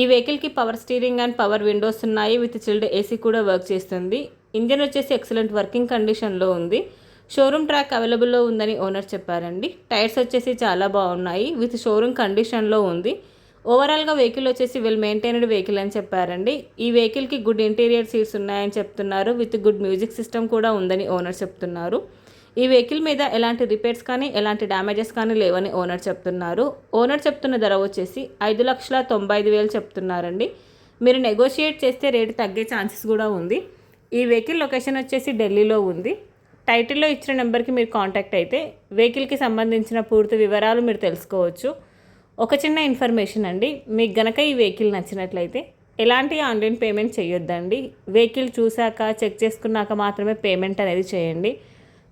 ఈ వెహికల్కి power steering and power windows ఉన్నాయి. విత్ చిల్డ్ ఏసీ కూడా వర్క్ చేస్తుంది. ఇంజన్ వచ్చేసి ఎక్సలెంట్ వర్కింగ్ కండిషన్లో ఉంది. షోరూమ్ ట్రాక్ అవైలబుల్లో ఉందని ఓనర్ చెప్పారండి. టైర్స్ వచ్చేసి చాలా బాగున్నాయి. విత్ షోరూమ్ కండిషన్లో ఉంది. ఓవరాల్గా వెహికల్ వచ్చేసి వెల్ మెయింటైన్డ్ వెహికల్ అని చెప్పారండి. ఈ వెహికల్కి గుడ్ ఇంటీరియర్ సీట్స్ ఉన్నాయని చెప్తున్నారు. విత్ గుడ్ మ్యూజిక్ సిస్టమ్ కూడా ఉందని ఓనర్ చెప్తున్నారు. ఈ వెహికల్ మీద ఎలాంటి రిపేర్స్ కానీ ఎలాంటి డ్యామేజెస్ కానీ లేవని ఓనర్ చెప్తున్నారు. ఓనర్ చెప్తున్న ధర వచ్చేసి ఐదు లక్షల తొంభై ఐదు వేలు చెప్తున్నారండి. మీరు నెగోషియేట్ చేస్తే రేటు తగ్గే ఛాన్సెస్ కూడా ఉంది. ఈ వెహికల్ లొకేషన్ వచ్చేసి ఢిల్లీలో ఉంది. టైటిల్లో ఇచ్చిన నెంబర్కి మీరు కాంటాక్ట్ అయితే వెహికల్కి సంబంధించిన పూర్తి వివరాలు మీరు తెలుసుకోవచ్చు. ఒక చిన్న ఇన్ఫర్మేషన్ అండి. మీకు గనక ఈ వెహికల్ నచ్చినట్లయితే ఎలాంటి ఆన్లైన్ పేమెంట్ చేయొద్దండి. వెహికల్ చూశాక చెక్ చేసుకున్నాక మాత్రమే పేమెంట్ అనేది చేయండి.